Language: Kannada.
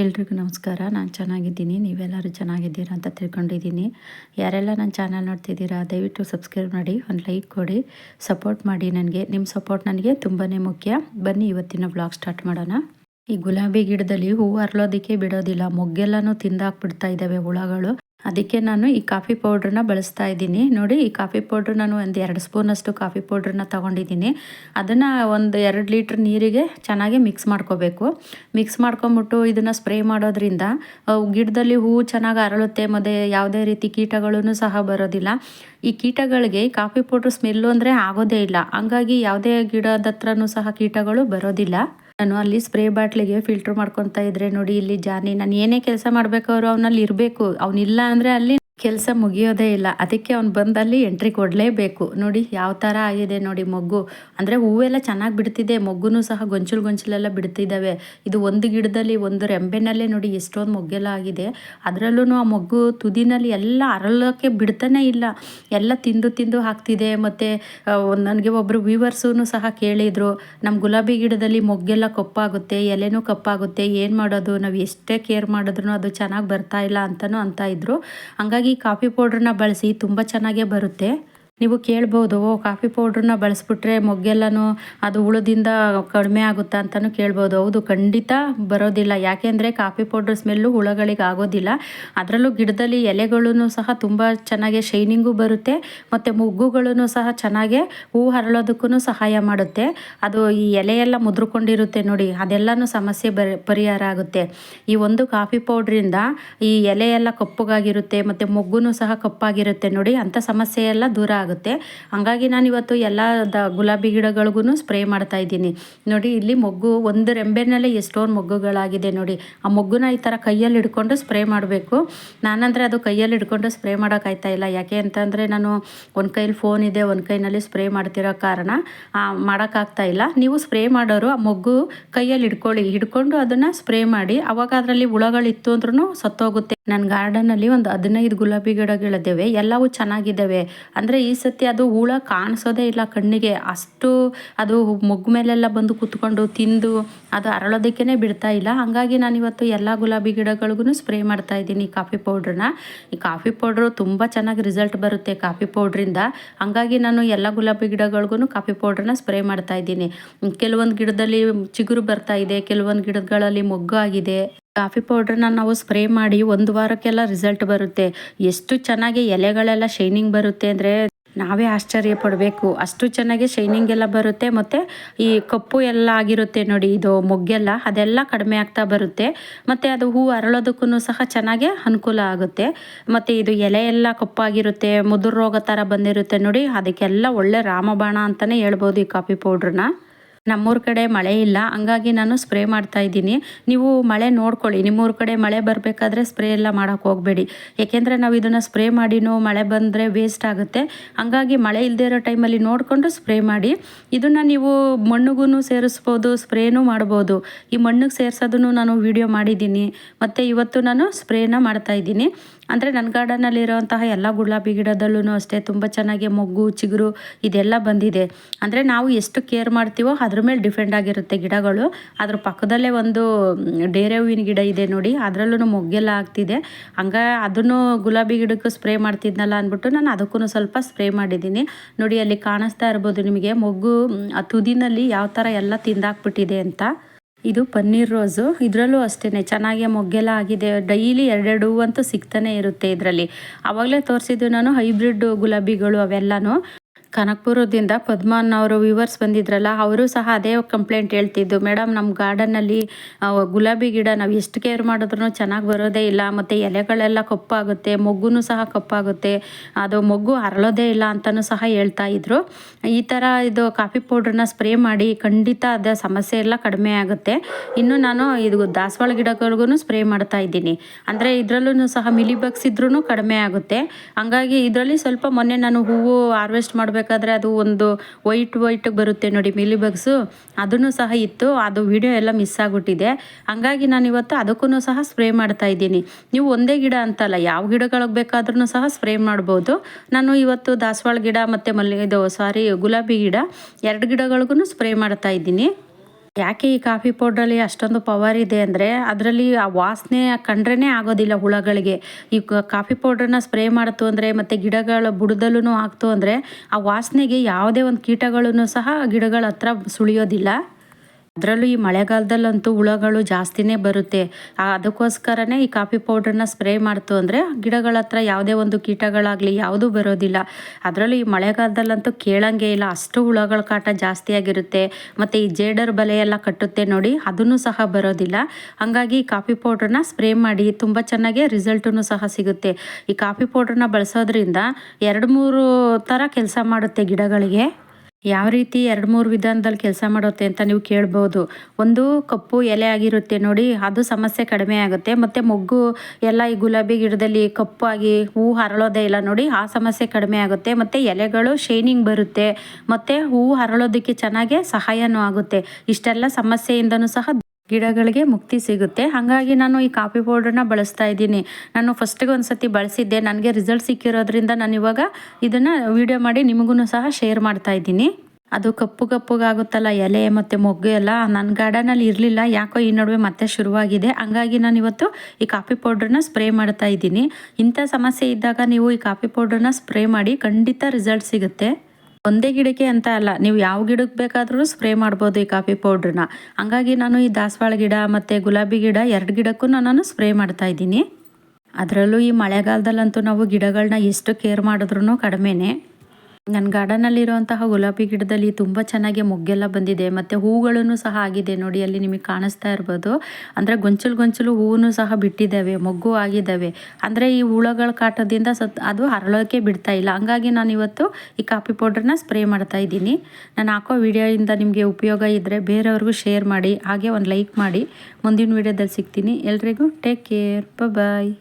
ಎಲ್ರಿಗೂ ನಮಸ್ಕಾರ. ನಾನು ಚೆನ್ನಾಗಿದ್ದೀನಿ. ನೀವೆಲ್ಲರೂ ಚೆನ್ನಾಗಿದ್ದೀರಾ ಅಂತ ತಿಳ್ಕೊಂಡಿದ್ದೀನಿ. ಯಾರೆಲ್ಲ ನನ್ನ ಚಾನಲ್ ನೋಡ್ತಿದ್ದೀರಾ, ದಯವಿಟ್ಟು ಸಬ್ಸ್ಕ್ರೈಬ್ ಮಾಡಿ, ಒಂದು ಲೈಕ್ ಕೊಡಿ. ಸಪೋರ್ಟ್ ಮಾಡಿ ನನಗೆ. ನಿಮ್ಮ ಸಪೋರ್ಟ್ ನನಗೆ ತುಂಬಾ ಮುಖ್ಯ. ಬನ್ನಿ ಇವತ್ತಿನ ಬ್ಲಾಗ್ ಸ್ಟಾರ್ಟ್ ಮಾಡೋಣ. ಈ ಗುಲಾಬಿ ಗಿಡದಲ್ಲಿ ಹೂವು ಅರಳೋದಕ್ಕೆ ಬಿಡೋದಿಲ್ಲ. ಮೊಗ್ಗೆಲ್ಲನೂ ತಿಂದಾಕ್ಬಿಡ್ತಾ ಇದ್ದಾವೆ ಹುಳಗಳು. ಅದಕ್ಕೆ ನಾನು ಈ ಕಾಫಿ ಪೌಡ್ರನ್ನ ಬಳಸ್ತಾ ಇದ್ದೀನಿ. ನೋಡಿ, ಈ ಕಾಫಿ ಪೌಡ್ರ್ ನಾನು ಒಂದು ಎರಡು ಸ್ಪೂನಷ್ಟು ಕಾಫಿ ಪೌಡ್ರನ್ನ ತೊಗೊಂಡಿದ್ದೀನಿ. ಅದನ್ನು ಒಂದು ಎರಡು ಲೀಟ್ರ್ ನೀರಿಗೆ ಚೆನ್ನಾಗಿ ಮಿಕ್ಸ್ ಮಾಡ್ಕೋಬೇಕು. ಮಿಕ್ಸ್ ಮಾಡ್ಕೊಂಬಿಟ್ಟು ಇದನ್ನು ಸ್ಪ್ರೇ ಮಾಡೋದ್ರಿಂದ ಗಿಡದಲ್ಲಿ ಹೂವು ಚೆನ್ನಾಗಿ ಅರಳುತ್ತೆ, ಮತ್ತು ಯಾವುದೇ ರೀತಿ ಕೀಟಗಳೂ ಸಹ ಬರೋದಿಲ್ಲ. ಈ ಕೀಟಗಳಿಗೆ ಕಾಫಿ ಪೌಡ್ರ್ ಸ್ಮೆಲ್ಲು ಅಂದರೆ ಆಗೋದೇ ಇಲ್ಲ. ಹಂಗಾಗಿ ಯಾವುದೇ ಗಿಡದ ಹತ್ರನೂ ಸಹ ಕೀಟಗಳು ಬರೋದಿಲ್ಲ. ನಾನು ಅಲ್ಲಿ ಸ್ಪ್ರೇ ಬಾಟ್ಲಿಗೆ ಫಿಲ್ಟರ್ ಮಾಡ್ಕೊತಾ ಇದ್ರೆ ನೋಡಿ ಇಲ್ಲಿ ಜಾನಿ, ನಾನು ಏನೇ ಕೆಲಸ ಮಾಡ್ಬೇಕಾದ್ರು ಅವನಲ್ಲಿ ಇರಬೇಕು. ಅವನಿಲ್ಲ ಅಂದ್ರೆ ಅಲ್ಲಿ ಕೆಲಸ ಮುಗಿಯೋದೇ ಇಲ್ಲ. ಅದಕ್ಕೆ ಅವ್ನು ಬಂದಲ್ಲಿ ಎಂಟ್ರಿ ಕೊಡಲೇಬೇಕು. ನೋಡಿ ಯಾವ ಥರ ಆಗಿದೆ ನೋಡಿ ಮೊಗ್ಗು. ಅಂದರೆ ಹೂವೆಲ್ಲ ಚೆನ್ನಾಗಿ ಬಿಡ್ತಿದೆ. ಮೊಗ್ಗುನು ಸಹ ಗೊಂಚಲು ಗೊಂಚಲೆಲ್ಲ ಬಿಡ್ತಿದ್ದಾವೆ ಇದು ಒಂದು ಗಿಡದಲ್ಲಿ ಒಂದು ರೆಂಬೆನಲ್ಲೇ ನೋಡಿ ಎಷ್ಟೊಂದು ಮೊಗ್ಗೆಲ್ಲ ಆಗಿದೆ. ಅದರಲ್ಲೂ ಆ ಮೊಗ್ಗು ತುದಿನಲ್ಲಿ ಎಲ್ಲ ಅರಳೋಕ್ಕೆ ಬಿಡ್ತಾನೆ ಇಲ್ಲ. ಎಲ್ಲ ತಿಂದು ತಿಂದು ಹಾಕ್ತಿದೆ. ಮತ್ತು ನನಗೆ ಒಬ್ಬರು ವ್ಯೂವರ್ಸೂ ಸಹ ಕೇಳಿದರು. ನಮ್ಮ ಗುಲಾಬಿ ಗಿಡದಲ್ಲಿ ಮೊಗ್ಗೆಲ್ಲ ಕಪ್ಪಾಗುತ್ತೆ, ಎಲೆನೂ ಕಪ್ಪಾಗುತ್ತೆ. ಏನು ಮಾಡೋದು? ನಾವು ಎಷ್ಟೇ ಕೇರ್ ಮಾಡಿದ್ರು ಅದು ಚೆನ್ನಾಗಿ ಬರ್ತಾ ಇಲ್ಲ ಅಂತಲೂ ಅಂತ ಇದ್ರು. ಹಂಗಾಗಿ ಕಾಫಿ ಪೌಡ್ರನ್ನ ಬಳಸಿ ತುಂಬ ಚೆನ್ನಾಗೇ ಬರುತ್ತೆ. ನೀವು ಕೇಳ್ಬೋದು ಕಾಫಿ ಪೌಡ್ರನ್ನ ಬಳಸ್ಬಿಟ್ರೆ ಮೊಗ್ಗೆಲ್ಲನೂ ಅದು ಹುಳದಿಂದ ಕಡಿಮೆ ಆಗುತ್ತಾ ಅಂತಲೂ ಕೇಳ್ಬೋದು. ಹೌದು, ಖಂಡಿತ ಬರೋದಿಲ್ಲ. ಯಾಕೆಂದರೆ ಕಾಫಿ ಪೌಡ್ರ್ ಸ್ಮೆಲ್ಲು ಹುಳಗಳಿಗೆ ಆಗೋದಿಲ್ಲ. ಅದರಲ್ಲೂ ಗಿಡದಲ್ಲಿ ಎಲೆಗಳೂ ಸಹ ತುಂಬ ಚೆನ್ನಾಗಿ ಶೈನಿಂಗು ಬರುತ್ತೆ, ಮತ್ತು ಮೊಗ್ಗುಗಳೂ ಸಹ ಚೆನ್ನಾಗೆ ಹೂ ಹರಳೋದಕ್ಕೂ ಸಹಾಯ ಮಾಡುತ್ತೆ. ಅದು ಈ ಎಲೆಯೆಲ್ಲ ಮುದ್ರಕೊಂಡಿರುತ್ತೆ ನೋಡಿ, ಅದೆಲ್ಲನೂ ಸಮಸ್ಯೆ ಪರಿಹಾರ ಆಗುತ್ತೆ. ಈ ಒಂದು ಕಾಫಿ ಪೌಡ್ರಿಂದ ಈ ಎಲೆಯೆಲ್ಲ ಕಪ್ಪಗಾಗಿರುತ್ತೆ, ಮತ್ತು ಮೊಗ್ಗು ಸಹ ಕಪ್ಪಾಗಿರುತ್ತೆ ನೋಡಿ, ಅಂಥ ಸಮಸ್ಯೆ ಎಲ್ಲ ದೂರ ಆಗುತ್ತೆ ಹಾಗಾಗಿ ನಾನು ಇವತ್ತು ಎಲ್ಲ ದ ಗುಲಾಬಿ ಗಿಡಗಳಿಗೂ ಸ್ಪ್ರೇ ಮಾಡ್ತಾ ಇದ್ದೀನಿ. ನೋಡಿ, ಇಲ್ಲಿ ಮೊಗ್ಗು ಒಂದು ರೆಂಬೆನಲ್ಲೇ ಎಷ್ಟೊಂದು ಮೊಗ್ಗುಗಳಾಗಿದೆ ನೋಡಿ. ಆ ಮೊಗ್ಗುನ ಈ ಥರ ಕೈಯಲ್ಲಿ ಹಿಡ್ಕೊಂಡು ಸ್ಪ್ರೇ ಮಾಡಬೇಕು. ನಾನಂದರೆ ಅದು ಕೈಯಲ್ಲಿ ಹಿಡ್ಕೊಂಡು ಸ್ಪ್ರೇ ಮಾಡೋಕ್ಕಾಯ್ತಾ ಇಲ್ಲ. ಯಾಕೆ ಅಂತಂದರೆ ನಾನು ಒಂದು ಕೈಯಲ್ಲಿ ಫೋನ್ ಇದೆ, ಒಂದು ಕೈನಲ್ಲಿ ಸ್ಪ್ರೇ ಮಾಡ್ತಿರೋ ಕಾರಣ ಮಾಡೋಕ್ಕಾಗ್ತಾ ಇಲ್ಲ. ನೀವು ಸ್ಪ್ರೇ ಮಾಡೋರು ಆ ಮೊಗ್ಗು ಕೈಯಲ್ಲಿ ಹಿಡ್ಕೊಳ್ಳಿ. ಹಿಡ್ಕೊಂಡು ಅದನ್ನು ಸ್ಪ್ರೇ ಮಾಡಿ. ಅವಾಗ ಅದರಲ್ಲಿ ಹುಳಗಳಿತ್ತು ಅಂದ್ರೂ ಸತ್ತೋಗುತ್ತೆ. ನನ್ನ ಗಾರ್ಡನಲ್ಲಿ ಒಂದು ಹದಿನೈದು ಗುಲಾಬಿ ಗಿಡಗಳಿದ್ದಾವೆ ಎಲ್ಲವೂ ಚೆನ್ನಾಗಿದ್ದಾವೆ ಅಂದರೆ ಈ ಸತಿ ಅದು ಹುಳ ಕಾಣಿಸೋದೇ ಇಲ್ಲ ಕಣ್ಣಿಗೆ. ಅಷ್ಟು ಅದು ಮೊಗ್ಗು ಮೇಲೆಲ್ಲ ಬಂದು ಕುತ್ಕೊಂಡು ತಿಂದು ಅದು ಅರಳೋದಕ್ಕೇ ಬಿಡ್ತಾ ಇಲ್ಲ. ಹಾಗಾಗಿ ನಾನು ಇವತ್ತು ಎಲ್ಲ ಗುಲಾಬಿ ಗಿಡಗಳಿಗೂ ಸ್ಪ್ರೇ ಮಾಡ್ತಾ ಇದ್ದೀನಿ ಕಾಫಿ ಪೌಡ್ರನ್ನ. ಈ ಕಾಫಿ ಪೌಡ್ರು ತುಂಬ ಚೆನ್ನಾಗಿ ರಿಸಲ್ಟ್ ಬರುತ್ತೆ ಕಾಫಿ ಪೌಡ್ರಿಂದ. ಹಾಗಾಗಿ ನಾನು ಎಲ್ಲ ಗುಲಾಬಿ ಗಿಡಗಳಿಗೂ ಕಾಫಿ ಪೌಡ್ರನ್ನ ಸ್ಪ್ರೇ ಮಾಡ್ತಾ ಇದ್ದೀನಿ. ಕೆಲವೊಂದು ಗಿಡದಲ್ಲಿ ಚಿಗುರು ಬರ್ತಾ ಇದೆ, ಕೆಲವೊಂದು ಗಿಡಗಳಲ್ಲಿ ಮೊಗ್ಗು ಆಗಿದೆ. ಕಾಫಿ ಪೌಡ್ರನ್ನ ನಾವು ಸ್ಪ್ರೇ ಮಾಡಿ ಒಂದು ವಾರಕ್ಕೆಲ್ಲ ರಿಸಲ್ಟ್ ಬರುತ್ತೆ. ಎಷ್ಟು ಚೆನ್ನಾಗಿ ಎಲೆಗಳೆಲ್ಲ ಶೈನಿಂಗ್ ಬರುತ್ತೆ ಅಂದರೆ ನಾವೇ ಆಶ್ಚರ್ಯ ಪಡಬೇಕು. ಅಷ್ಟು ಚೆನ್ನಾಗಿ ಶೈನಿಂಗ್ ಎಲ್ಲ ಬರುತ್ತೆ. ಮತ್ತು ಈ ಕಪ್ಪು ಎಲ್ಲ ಆಗಿರುತ್ತೆ ನೋಡಿ, ಇದು ಮೊಗ್ಗೆಲ್ಲ ಅದೆಲ್ಲ ಕಡಿಮೆ ಆಗ್ತಾ ಬರುತ್ತೆ. ಮತ್ತು ಅದು ಹೂ ಅರಳೋದಕ್ಕೂ ಸಹ ಚೆನ್ನಾಗೆ ಅನುಕೂಲ ಆಗುತ್ತೆ. ಮತ್ತು ಇದು ಎಲೆ ಎಲ್ಲ ಕಪ್ಪಾಗಿರುತ್ತೆ, ಮುದುರು ರೋಗ ಥರ ಬಂದಿರುತ್ತೆ ನೋಡಿ, ಅದಕ್ಕೆಲ್ಲ ಒಳ್ಳೆ ರಾಮಬಾಣ ಅಂತಲೇ ಹೇಳ್ಬೋದು ಈ ಕಾಫಿ ಪೌಡ್ರನ್ನ. ನಮ್ಮೂರ ಕಡೆ ಮಳೆ ಇಲ್ಲ. ಹಂಗಾಗಿ ನಾನು ಸ್ಪ್ರೇ ಮಾಡ್ತಾ ಇದ್ದೀನಿ. ನೀವು ಮಳೆ ನೋಡ್ಕೊಳ್ಳಿ. ನಿಮ್ಮೂರ ಕಡೆ ಮಳೆ ಬರಬೇಕಾದ್ರೆ ಸ್ಪ್ರೇ ಎಲ್ಲ ಮಾಡೋಕ್ಕೆ ಹೋಗಬೇಡಿ. ಏಕೆಂದರೆ ನಾವು ಇದನ್ನು ಸ್ಪ್ರೇ ಮಾಡಿನೂ ಮಳೆ ಬಂದರೆ ವೇಸ್ಟ್ ಆಗುತ್ತೆ. ಹಂಗಾಗಿ ಮಳೆ ಇಲ್ಲದೇ ಇರೋ ಟೈಮಲ್ಲಿ ನೋಡಿಕೊಂಡು ಸ್ಪ್ರೇ ಮಾಡಿ. ಇದನ್ನು ನೀವು ಮಣ್ಣಿಗೂ ಸೇರಿಸ್ಬೋದು, ಸ್ಪ್ರೇನೂ ಮಾಡ್ಬೋದು. ಈ ಮಣ್ಣಿಗೆ ಸೇರಿಸೋದನ್ನು ನಾನು ವಿಡಿಯೋ ಮಾಡಿದ್ದೀನಿ. ಮತ್ತು ಇವತ್ತು ನಾನು ಸ್ಪ್ರೇನ ಮಾಡ್ತಾಯಿದ್ದೀನಿ ಅಂದರೆ ನನ್ನ ಗಾರ್ಡನಲ್ಲಿರುವಂತಹ ಎಲ್ಲ ಗುಲಾಬಿ ಗಿಡದಲ್ಲೂ ಅಷ್ಟೇ ತುಂಬ ಚೆನ್ನಾಗಿ ಮೊಗ್ಗು, ಚಿಗುರು ಇದೆಲ್ಲ ಬಂದಿದೆ. ಅಂದರೆ ನಾವು ಎಷ್ಟು ಕೇರ್ ಮಾಡ್ತೀವೋ ಅದ್ರ ಮೇಲೆ ಡಿಫೆಂಡ್ ಆಗಿರುತ್ತೆ ಗಿಡಗಳು. ಅದ್ರ ಪಕ್ಕದಲ್ಲೇ ಒಂದು ಡೇರೆ ಹೂವಿನ ಗಿಡ ಇದೆ ನೋಡಿ ಅದರಲ್ಲೂ ಮೊಗ್ಗೆಲ್ಲ ಆಗ್ತಿದೆ. ಹಂಗ ಅದನ್ನು ಗುಲಾಬಿ ಗಿಡಕ್ಕೂ ಸ್ಪ್ರೇ ಮಾಡ್ತಿದ್ನಲ್ಲ ಅಂದ್ಬಿಟ್ಟು ನಾನು ಅದಕ್ಕೂ ಸ್ವಲ್ಪ ಸ್ಪ್ರೇ ಮಾಡಿದ್ದೀನಿ. ನೋಡಿ, ಅಲ್ಲಿ ಕಾಣಿಸ್ತಾ ಇರ್ಬೋದು ನಿಮಗೆ ಮೊಗ್ಗು ಆ ತುದಿನಲ್ಲಿ ಯಾವ ಥರ ಎಲ್ಲ ತಿಂದಾಕ್ಬಿಟ್ಟಿದೆ ಅಂತ. ಇದು ಪನ್ನೀರ್ ರೋಸು. ಇದರಲ್ಲೂ ಅಷ್ಟೇ ಚೆನ್ನಾಗಿ ಮೊಗ್ಗೆಲ್ಲ ಆಗಿದೆ. ಡೈಲಿ ಎರಡೆರಡು ಅಂತೂ ಸಿಗ್ತಾನೆ ಇರುತ್ತೆ ಇದರಲ್ಲಿ. ಆವಾಗಲೇ ತೋರಿಸಿದ್ದು ನಾನು ಹೈಬ್ರಿಡ್ ಗುಲಾಬಿಗಳು ಅವೆಲ್ಲನೂ. ಕನಕಪುರದಿಂದ ಪದ್ಮಾನ್ ಅವರು ವ್ಯೂವರ್ಸ್ ಬಂದಿದ್ರಲ್ಲ, ಅವರು ಸಹ ಅದೇ ಕಂಪ್ಲೇಂಟ್ ಹೇಳ್ತಿದ್ದು. ಮೇಡಮ್ ನಮ್ಮ ಗಾರ್ಡನ್ನಲ್ಲಿ ಗುಲಾಬಿ ಗಿಡ ನಾವು ಎಷ್ಟು ಕೇರ್ ಮಾಡಿದ್ರು ಚೆನ್ನಾಗಿ ಬರೋದೇ ಇಲ್ಲ. ಮತ್ತು ಎಲೆಗಳೆಲ್ಲ ಕಪ್ಪಾಗುತ್ತೆ, ಮೊಗ್ಗುನು ಸಹ ಕಪ್ಪಾಗುತ್ತೆ. ಅದು ಮೊಗ್ಗು ಅರಳೋದೇ ಇಲ್ಲ ಅಂತಲೂ ಸಹ ಹೇಳ್ತಾ ಇದ್ರು. ಈ ಥರ ಇದು ಕಾಫಿ ಪೌಡ್ರನ್ನ ಸ್ಪ್ರೇ ಮಾಡಿ ಖಂಡಿತ ಅದ ಸಮಸ್ಯೆ ಎಲ್ಲ ಕಡಿಮೆ ಆಗುತ್ತೆ. ಇನ್ನು ನಾನು ಇದು ದಾಸವಾಳ ಗಿಡಗಳಿಗೂ ಸ್ಪ್ರೇ ಮಾಡ್ತಾ ಇದ್ದೀನಿ. ಅಂದರೆ ಇದರಲ್ಲೂ ಸಹ ಮಿಲಿ ಬಗ್ಸ್ ಇದ್ರೂ ಕಡಿಮೆ ಆಗುತ್ತೆ. ಹಂಗಾಗಿ ಇದರಲ್ಲಿ ಸ್ವಲ್ಪ ಮೊನ್ನೆ ನಾನು ಹೂವು ಹಾರ್ವೆಸ್ಟ್ ಮಾಡಬೇಕು ಬೇಕಾದ್ರೆ ಅದು ಒಂದು ವೈಟ್ ವೈಟ್ ಬರುತ್ತೆ ನೋಡಿ ಮಿಲಿ ಬಗ್ಸು. ಅದನ್ನು ಸಹ ಇತ್ತು. ಅದು ವಿಡಿಯೋ ಎಲ್ಲ ಮಿಸ್ ಆಗಿಬಿಟ್ಟಿದೆ. ಹಂಗಾಗಿ ನಾನು ಇವತ್ತು ಅದಕ್ಕೂ ಸಹ ಸ್ಪ್ರೇ ಮಾಡ್ತಾ ಇದ್ದೀನಿ. ನೀವು ಒಂದೇ ಗಿಡ ಅಂತಲ್ಲ, ಯಾವ ಗಿಡಗಳಿಗೆ ಬೇಕಾದ್ರೂ ಸಹ ಸ್ಪ್ರೇ ಮಾಡ್ಬೋದು. ನಾನು ಇವತ್ತು ದಾಸವಾಳ ಗಿಡ ಮತ್ತು ಮಲ್ಲಿಗೆ ಸಾರಿ ಗುಲಾಬಿ ಗಿಡ, ಎರಡು ಗಿಡಗಳಿಗೂ ಸ್ಪ್ರೇ ಮಾಡ್ತಾ ಇದ್ದೀನಿ. ಯಾಕೆ ಈ ಕಾಫಿ ಪೌಡ್ರಲ್ಲಿ ಅಷ್ಟೊಂದು ಪವರ್ ಇದೆ ಅಂದರೆ ಅದರಲ್ಲಿ ಆ ವಾಸನೆ ಕಂಡ್ರೇ ಆಗೋದಿಲ್ಲ ಹುಳಗಳಿಗೆ. ಈ ಕಾಫಿ ಪೌಡ್ರನ್ನ ಸ್ಪ್ರೇ ಮಾಡ್ತು ಅಂದರೆ ಮತ್ತು ಗಿಡಗಳ ಬುಡದಲ್ಲೂ ಹಾಕ್ತು ಅಂದರೆ ಆ ವಾಸನೆಗೆ ಯಾವುದೇ ಒಂದು ಕೀಟಗಳನ್ನು ಸಹ ಗಿಡಗಳ ಹತ್ರ ಸುಳಿಯೋದಿಲ್ಲ. ಅದರಲ್ಲೂ ಈ ಮಳೆಗಾಲದಲ್ಲಂತೂ ಹುಳಗಳು ಜಾಸ್ತಿನೇ ಬರುತ್ತೆ. ಅದಕ್ಕೋಸ್ಕರನೇ ಈ ಕಾಫಿ ಪೌಡ್ರನ್ನ ಸ್ಪ್ರೇ ಮಾಡ್ತು ಅಂದರೆ ಗಿಡಗಳ ಹತ್ರ ಯಾವುದೇ ಒಂದು ಕೀಟಗಳಾಗಲಿ ಯಾವುದೂ ಬರೋದಿಲ್ಲ. ಅದರಲ್ಲೂ ಈ ಮಳೆಗಾಲದಲ್ಲಂತೂ ಕೇಳಂಗೆ ಇಲ್ಲ. ಅಷ್ಟು ಹುಳಗಳ ಕಾಟ ಜಾಸ್ತಿ ಆಗಿರುತ್ತೆ. ಮತ್ತು ಈ ಜೇಡರ್ ಬಲೆ ಎಲ್ಲ ಕಟ್ಟುತ್ತೆ ನೋಡಿ, ಅದನ್ನು ಸಹ ಬರೋದಿಲ್ಲ. ಹಾಗಾಗಿ ಈ ಕಾಫಿ ಪೌಡ್ರನ್ನ ಸ್ಪ್ರೇ ಮಾಡಿ ತುಂಬ ಚೆನ್ನಾಗಿ ರಿಸಲ್ಟೂ ಸಹ ಸಿಗುತ್ತೆ. ಈ ಕಾಫಿ ಪೌಡ್ರನ್ನ ಬಳಸೋದ್ರಿಂದ ಎರಡು ಮೂರು ಥರ ಕೆಲಸ ಮಾಡುತ್ತೆ ಗಿಡಗಳಿಗೆ. ಯಾವ ರೀತಿ ಎರಡು ಮೂರು ವಿಧಾನದಲ್ಲಿ ಕೆಲಸ ಮಾಡುತ್ತೆ ಅಂತ ನೀವು ಕೇಳ್ಬೋದು. ಒಂದು ಕಪ್ಪು ಎಲೆ ಆಗಿರುತ್ತೆ ನೋಡಿ, ಅದು ಸಮಸ್ಯೆ ಕಡಿಮೆ ಆಗುತ್ತೆ. ಮತ್ತು ಮೊಗ್ಗು ಎಲ್ಲ ಈ ಗುಲಾಬಿ ಗಿಡದಲ್ಲಿ ಕಪ್ಪಾಗಿ ಹೂ ಹರಳೋದೇ ಇಲ್ಲ ನೋಡಿ, ಆ ಸಮಸ್ಯೆ ಕಡಿಮೆ ಆಗುತ್ತೆ. ಮತ್ತು ಎಲೆಗಳು ಶೈನಿಂಗ್ ಬರುತ್ತೆ. ಮತ್ತು ಹೂ ಹರಳೋದಕ್ಕೆ ಚೆನ್ನಾಗೆ ಸಹಾಯನೂ ಆಗುತ್ತೆ. ಇಷ್ಟೆಲ್ಲ ಸಮಸ್ಯೆಯಿಂದನೂ ಸಹ ಗಿಡಗಳಿಗೆ ಮುಕ್ತಿ ಸಿಗುತ್ತೆ. ಹಾಗಾಗಿ ನಾನು ಈ ಕಾಫಿ ಪೌಡ್ರನ್ನ ಬಳಸ್ತಾ ಇದ್ದೀನಿ. ನಾನು ಫಸ್ಟಿಗೆ ಒಂದು ಸತಿ ಬಳಸಿದ್ದೆ. ನನಗೆ ರಿಸಲ್ಟ್ ಸಿಕ್ಕಿರೋದ್ರಿಂದ ನಾನು ಇವಾಗ ಇದನ್ನು ವಿಡಿಯೋ ಮಾಡಿ ನಿಮಗೂ ಸಹ ಶೇರ್ ಮಾಡ್ತಾ ಇದ್ದೀನಿ. ಅದು ಕಪ್ಪು ಕಪ್ಪುಗಾಗುತ್ತಲ್ಲ, ಎಲೆ ಮತ್ತು ಮೊಗ್ಗು ಎಲ್ಲ ನನ್ನ ಗಾರ್ಡನಲ್ಲಿ ಇರಲಿಲ್ಲ. ಯಾಕೋ ಈ ನಡುವೆ ಮತ್ತೆ ಶುರುವಾಗಿದೆ. ಹಂಗಾಗಿ ನಾನು ಇವತ್ತು ಈ ಕಾಫಿ ಪೌಡ್ರನ್ನ ಸ್ಪ್ರೇ ಮಾಡ್ತಾ ಇದ್ದೀನಿ. ಇಂಥ ಸಮಸ್ಯೆ ಇದ್ದಾಗ ನೀವು ಈ ಕಾಫಿ ಪೌಡ್ರನ್ನ ಸ್ಪ್ರೇ ಮಾಡಿ ಖಂಡಿತ ರಿಸಲ್ಟ್ ಸಿಗುತ್ತೆ. ಒಂದೇ ಗಿಡಕ್ಕೆ ಅಂತ ಅಲ್ಲ, ನೀವು ಯಾವ ಗಿಡಕ್ಕೆ ಬೇಕಾದರೂ ಸ್ಪ್ರೇ ಮಾಡ್ಬೋದು ಈ ಕಾಫಿ ಪೌಡ್ರನ್ನ ಹಂಗಾಗಿ ನಾನು ಈ ದಾಸವಾಳ ಗಿಡ ಮತ್ತು ಗುಲಾಬಿ ಗಿಡ ಎರಡು ಗಿಡಕ್ಕೂ ನಾನು ಸ್ಪ್ರೇ ಮಾಡ್ತಾ ಇದ್ದೀನಿ. ಅದರಲ್ಲೂ ಈ ಮಳೆಗಾಲದಲ್ಲಂತೂ ನಾವು ಗಿಡಗಳನ್ನ ಎಷ್ಟು ಕೇರ್ ಮಾಡಿದ್ರೂ ಕಡಿಮೆನೇ. ನನ್ನ ಗಾರ್ಡನಲ್ಲಿರುವಂತಹ ಗುಲಾಬಿ ಗಿಡದಲ್ಲಿ ತುಂಬ ಚೆನ್ನಾಗಿ ಮೊಗ್ಗೆಲ್ಲ ಬಂದಿದೆ, ಮತ್ತು ಹೂಗಳನ್ನು ಸಹ ಆಗಿದೆ ನೋಡಿ, ಅಲ್ಲಿ ನಿಮಗೆ ಕಾಣಿಸ್ತಾ ಇರ್ಬೋದು. ಅಂದರೆ ಗೊಂಚಲು ಗೊಂಚಲು ಹೂವು ಸಹ ಬಿಟ್ಟಿದ್ದಾವೆ, ಮೊಗ್ಗು ಆಗಿದ್ದಾವೆ. ಅಂದರೆ ಈ ಹುಳಗಳ ಕಾಟದಿಂದ ಸತ್, ಅದು ಹರಳೋಕೆ ಬಿಡ್ತಾ ಇಲ್ಲ. ಹಂಗಾಗಿ ನಾನು ಇವತ್ತು ಈ ಕಾಫಿ ಪೌಡ್ರನ್ನ ಸ್ಪ್ರೇ ಮಾಡ್ತಾ ಇದ್ದೀನಿ. ನಾನು ಹಾಕೋ ವಿಡಿಯೋಯಿಂದ ನಿಮಗೆ ಉಪಯೋಗ ಇದ್ದರೆ ಬೇರೆಯವ್ರಿಗೂ ಶೇರ್ ಮಾಡಿ, ಹಾಗೆ ಒಂದು ಲೈಕ್ ಮಾಡಿ. ಮುಂದಿನ ವಿಡಿಯೋದಲ್ಲಿ ಸಿಗ್ತೀನಿ. ಎಲ್ರಿಗೂ ಟೇಕ್ ಕೇರ್. ಬಾಯ್.